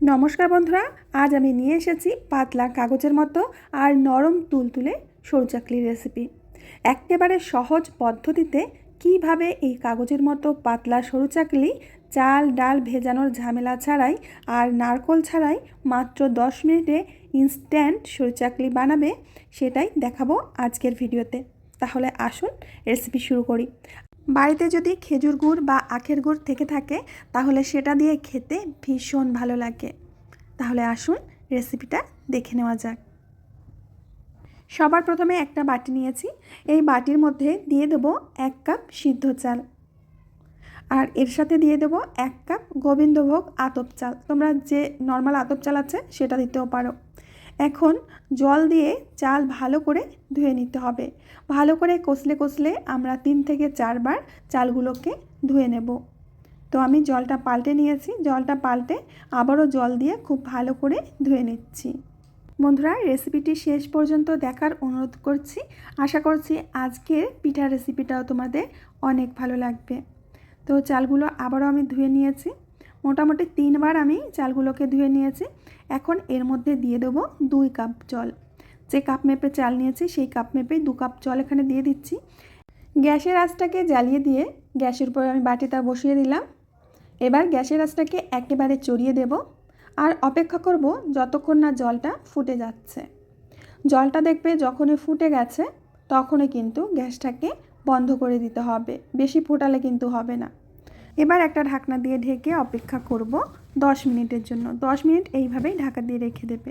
নমস্কার বন্ধুরা, আজ আমি নিয়ে এসেছি পাতলা কাগজের মতো আর নরম তুলতুলে সরু চাকলির রেসিপি একেবারে সহজ পদ্ধতিতে কীভাবে এই কাগজের মতো পাতলা সরু চাকলি চাল, ডাল ভেজানোর ঝামেলা ছাড়াই আর নারকল ছাড়াই মাত্র দশ মিনিটে ইনস্ট্যান্ট সরু চাকলি বানাবে, সেটাই দেখাবো আজকের ভিডিওতে। তাহলে আসুন রেসিপি শুরু করি। বাড়িতে যদি খেজুর গুড় বা আখের গুড় থেকে থাকে, তাহলে সেটা দিয়ে খেতে ভীষণ ভালো লাগে। তাহলে আসুন রেসিপিটা দেখে নেওয়া যাক। সবার প্রথমে একটা বাটি নিয়েছি। এই বাটির মধ্যে দিয়ে দেবো এক কাপ সিদ্ধ চাল। আর এর সাথে দিয়ে দেবো এক কাপ গোবিন্দভোগ আতপ চাল। তোমরা যে নর্মাল আতপ চাল আছে, সেটা দিতেও পারো। এখন জল দিয়ে চাল ভালো করে ধুয়ে নিতে হবে। ভালো করে কষলে কষলে আমরা তিন থেকে চারবার চালগুলোকে ধুয়ে নেব। তো আমি জলটা পাল্টে নিয়েছি। জলটা পাল্টে আবারও জল দিয়ে খুব ভালো করে ধুয়ে নিচ্ছি। বন্ধুরা, রেসিপিটি শেষ পর্যন্ত দেখার অনুরোধ করছি। আশা করছি আজকের পিঠা রেসিপিটাও তোমাদের অনেক ভালো লাগবে। তো চালগুলো আবারও আমি ধুয়ে নিয়েছি। মোটামুটি তিনবার আমি চালগুলোকে ধুয়ে নিয়েছি। এখন এর মধ্যে দিয়ে দেবো দুই কাপ জল। যে কাপ মেপে চাল নিয়েছি, সেই কাপ মেপে দু কাপ জল এখানে দিয়ে দিচ্ছি। গ্যাসের আঁচটাকে জ্বালিয়ে দিয়ে গ্যাসের উপরে আমি বাটিটা বসিয়ে দিলাম। এবার গ্যাসের আঁচটাকে একেবারে চড়িয়ে দেব আর অপেক্ষা করব যতক্ষণ না জলটা ফুটে যাচ্ছে। জলটা দেখবে যখনই ফুটে গেছে, তখনই কিন্তু গ্যাসটাকে বন্ধ করে দিতে হবে। বেশি ফোটালে কিন্তু হবে না। এবার একটা ঢাকনা দিয়ে ঢেকে অপেক্ষা করব দশ মিনিটের জন্য। দশ মিনিট এইভাবেই ঢাকা দিয়ে রেখে দেবে।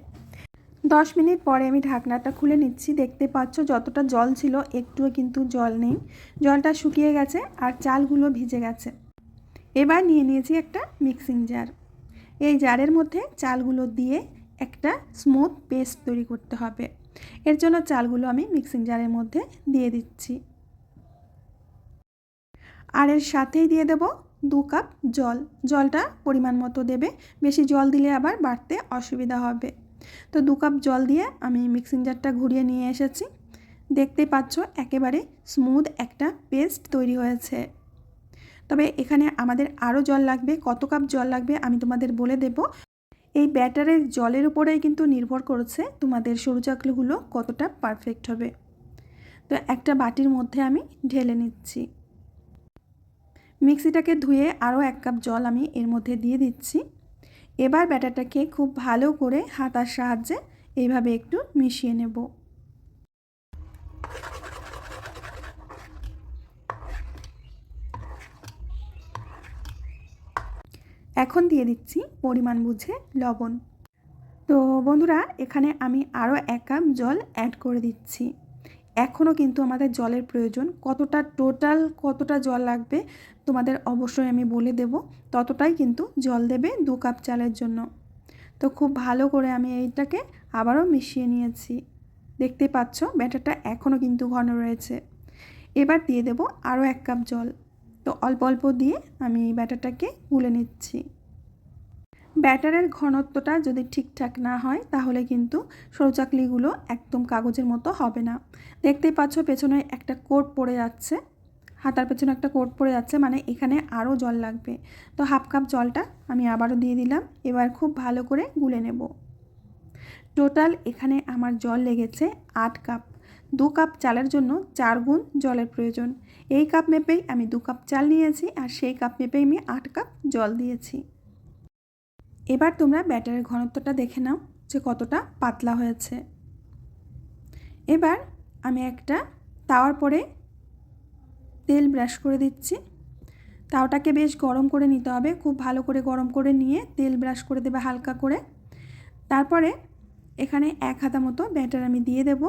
দশ মিনিট পরে আমি ঢাকনাটা খুলে নিচ্ছি। দেখতে পাচ্ছ যতটা জল ছিল, একটুও কিন্তু জল নেই। জলটা শুকিয়ে গেছে আর চালগুলো ভিজে গেছে। এবার নিয়ে নিয়েছি একটা মিক্সিং জার এই জারের মধ্যে চালগুলো দিয়ে একটা স্মুথ পেস্ট তৈরি করতে হবে। এর জন্য চালগুলো আমি মিক্সিং জারের মধ্যে দিয়ে দিচ্ছি। আর এর সাথেই দিয়ে দেব দু কাপ জল। জলটা পরিমাণ মতো দেবে। বেশি জল দিলে আবার বাড়তে অসুবিধা হবে। তো দু কাপ জল দিয়ে আমি মিক্সিং জারটা ঘুরিয়ে নিয়ে এসেছি। দেখতে পাচ্ছ একেবারে স্মুথ একটা পেস্ট তৈরি হয়েছে। তবে এখানে আমাদের আরও জল লাগবে। কত কাপ জল লাগবে আমি তোমাদের বলে দেব। এই ব্যাটারের জলের উপরেই কিন্তু নির্ভর করছে তোমাদের সরু চাকলিগুলো কতটা পারফেক্ট হবে। তো একটা বাটির মধ্যে আমি ঢেলে নিচ্ছি। মিক্সিটাকে ধুয়ে আরও এক কাপ জল আমি এর মধ্যে দিয়ে দিচ্ছি। এবার ব্যাটারটাকে খুব ভালো করে হাতার সাহায্যে এইভাবে একটু মিশিয়ে নেব। এখন দিয়ে দিচ্ছি পরিমাণ বুঝে লবণ। তো বন্ধুরা, এখানে আমি আরও এক কাপ জল অ্যাড করে দিচ্ছি। এখনও কিন্তু আমাদের জলের প্রয়োজন। কতটা টোটাল কতটা জল লাগবে তোমাদের অবশ্যই আমি বলে দেব। ততটাই কিন্তু জল দেবে দু কাপ চালের জন্য। তো খুব ভালো করে আমি এইটাকে আবারও মিশিয়ে নিয়েছি। দেখতে পাচ্ছ, ব্যাটারটা এখনও কিন্তু ঘন রয়েছে। এবার দিয়ে দেব আরও এক কাপ জল। তো অল্প অল্প দিয়ে আমি এই ব্যাটারটাকে গুলে নিচ্ছি। ব্যাটারের ঘনত্বটা যদি ঠিকঠাক না হয়, তাহলে কিন্তু সরু চাকলিগুলো একদম কাগজের মতো হবে না। দেখতেই পাচ্ছ পেছনে একটা কোট পড়ে যাচ্ছে। হাতার পেছনে একটা কোট পড়ে যাচ্ছে মানে এখানে আরও জল লাগবে। তো হাফ কাপ জলটা আমি আবারও দিয়ে দিলাম, এবার খুব ভালো করে গুলে নেব। টোটাল এখানে আমার জল লেগেছে আট কাপ। দু কাপ চালের জন্য চার গুণ জলের প্রয়োজন। এই কাপ মেপেই আমি দু কাপ চাল নিয়েছি, আর সেই কাপ মেপেই আমি আট কাপ জল দিয়েছি। এবার তোমরা ব্যাটারের ঘনত্বটা দেখে নাও যে কতটা পাতলা হয়েছে। এবার আমি একটা তাওয়ার পরে তেল ব্রাশ করে দিচ্ছি। তাওটাকে বেশ গরম করে নিতে হবে, খুব ভালো করে গরম করে নিয়ে তেল ব্রাশ করে দেবে হালকা করে। তারপরে এখানে এক হাতা মতো ব্যাটার আমি দিয়ে দেব।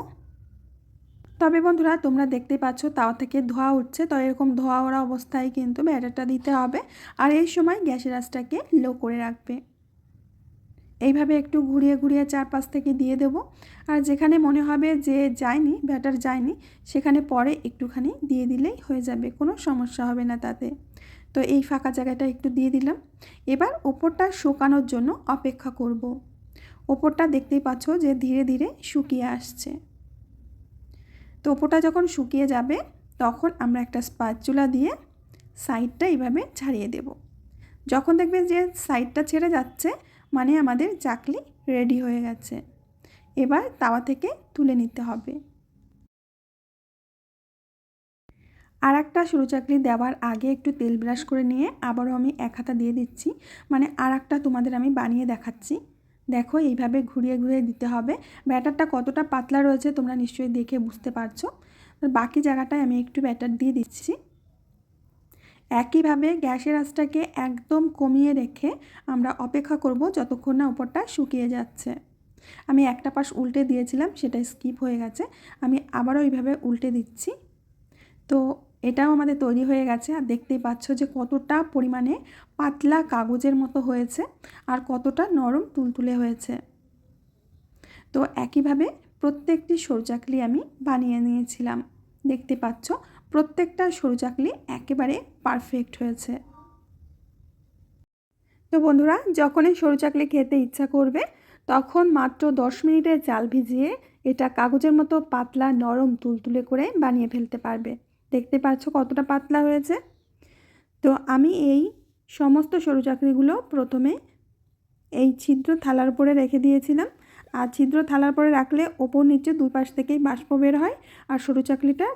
তবে বন্ধুরা, তোমরা দেখতে পাচ্ছ তাওয়া থেকে ধোয়া উঠছে, তো এরকম ধোয়া ওড়া অবস্থায় কিন্তু ব্যাটারটা দিতে হবে। আর এই সময় গ্যাসের আঁচটাকে লো করে রাখবে। এইভাবে একটু ঘুরিয়ে ঘুরিয়ে চারপাশ থেকে দিয়ে দেব। আর যেখানে মনে হবে যে যায়নি, ব্যাটার যায়নি, সেখানে পরে একটুখানি দিয়ে দিলেই হয়ে যাবে, কোনো সমস্যা হবে না তাতে। তো এই ফাঁকা জায়গাটা একটু দিয়ে দিলাম। এবার ওপরটা শুকানোর জন্য অপেক্ষা করব। ওপরটা দেখতেই পাচ্ছ যে ধীরে ধীরে শুকিয়ে আসছে। তো ওপরটা যখন শুকিয়ে যাবে, তখন আমরা একটা স্পাচুলা দিয়ে সাইডটা এইভাবে ছাড়িয়ে দেব। যখন দেখবে যে সাইডটা ছেড়ে যাচ্ছে মানে আমাদের চাকলি রেডি হয়ে গেছে। এবার তাওয়া থেকে তুলে নিতে হবে। আর একটা সরু চাকলি দেওয়ার আগে একটু তেল ব্রাশ করে নিয়ে আবারও আমি এক হাতা দিয়ে দিচ্ছি। মানে আর একটা তোমাদের আমি বানিয়ে দেখাচ্ছি। দেখো এইভাবে ঘুরিয়ে ঘুরিয়ে দিতে হবে। ব্যাটারটা কতটা পাতলা রয়েছে তোমরা নিশ্চয়ই দেখে বুঝতে পারছ। বাকি জায়গাটায় আমি একটু ব্যাটার দিয়ে দিচ্ছি। একইভাবে গ্যাসের আঁচটাকে একদম কমিয়ে রেখে আমরা অপেক্ষা করব যতক্ষণ না উপরটা শুকিয়ে যাচ্ছে। আমি একটা পাশ উল্টে দিয়েছিলাম, সেটা স্কিপ হয়ে গেছে। আমি আবারও ওইভাবে উল্টে দিচ্ছি। তো এটাও আমাদের তৈরি হয়ে গেছে। আর দেখতেই পাচ্ছ যে কতটা পরিমাণে পাতলা কাগজের মতো হয়েছে আর কতটা নরম তুলতুলে হয়েছে। তো একইভাবে প্রত্যেকটি সরু চাকলি আমি বানিয়ে নিয়েছিলাম। দেখতে পাচ্ছ প্রত্যেকটা সরু চাকলি একেবারে পারফেক্ট হয়েছে। তো বন্ধুরা, যখনই সরু চাকলি খেতে ইচ্ছা করবে, তখন মাত্র দশ মিনিটে চাল ভিজিয়ে এটা কাগজের মতো পাতলা নরম তুলতুলে করে বানিয়ে ফেলতে পারবে। দেখতে পাচ্ছ কতটা পাতলা হয়েছে? তো আমি এই সমস্ত সরু চাকরিগুলো প্রথমে এই ছিদ্র থালার উপরে রেখে দিয়েছিলাম। আর ছিদ্র থালার পরে রাখলে ওপর নিচে দুপাশ থেকেই বাষ্প বের হয়, আর সরু চাকলিটা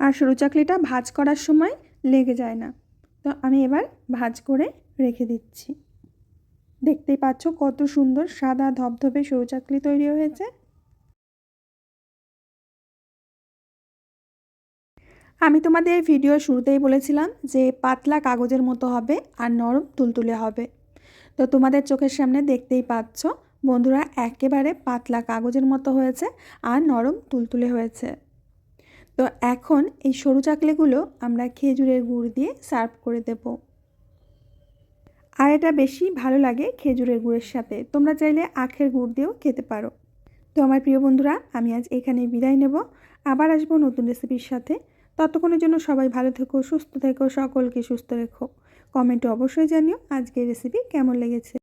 আর সরু চাকলিটা ভাজ করার সময় লেগে যায় না। তো আমি এবার ভাজ করে রেখে দিচ্ছি। দেখতেই পাচ্ছ কত সুন্দর সাদা ধবধবে সরু চাকলি তৈরি হয়েছে। আমি তোমাদের ভিডিও শুরুতেই বলেছিলাম যে পাতলা কাগজের মতো হবে আর নরম তুলতুলে হবে। তো তোমাদের চোখের সামনে দেখতেই পাচ্ছ বন্ধুরা একেবারে পাতলা কাগজের মতো হয়েছে আর নরম তুলতুলে হয়েছে। তো এখন এই সরু চাকলেগুলো আমরা খেজুরের গুড় দিয়ে সার্ভ করে দেব। আর এটা বেশি ভালো লাগে খেজুরের গুড়ের সাথে। তোমরা চাইলে আখের গুড় দিয়েও খেতে পারো। তো আমার প্রিয় বন্ধুরা, আমি আজ এখানে বিদায় নেব। আবার আসব নতুন রেসিপির সাথে। ততক্ষণের জন্য সবাই ভালো থেকো, সুস্থ থেকো, সকলকে সুস্থ রেখো। কমেন্টে অবশ্যই জানিও আজকের রেসিপি কেমন লেগেছে।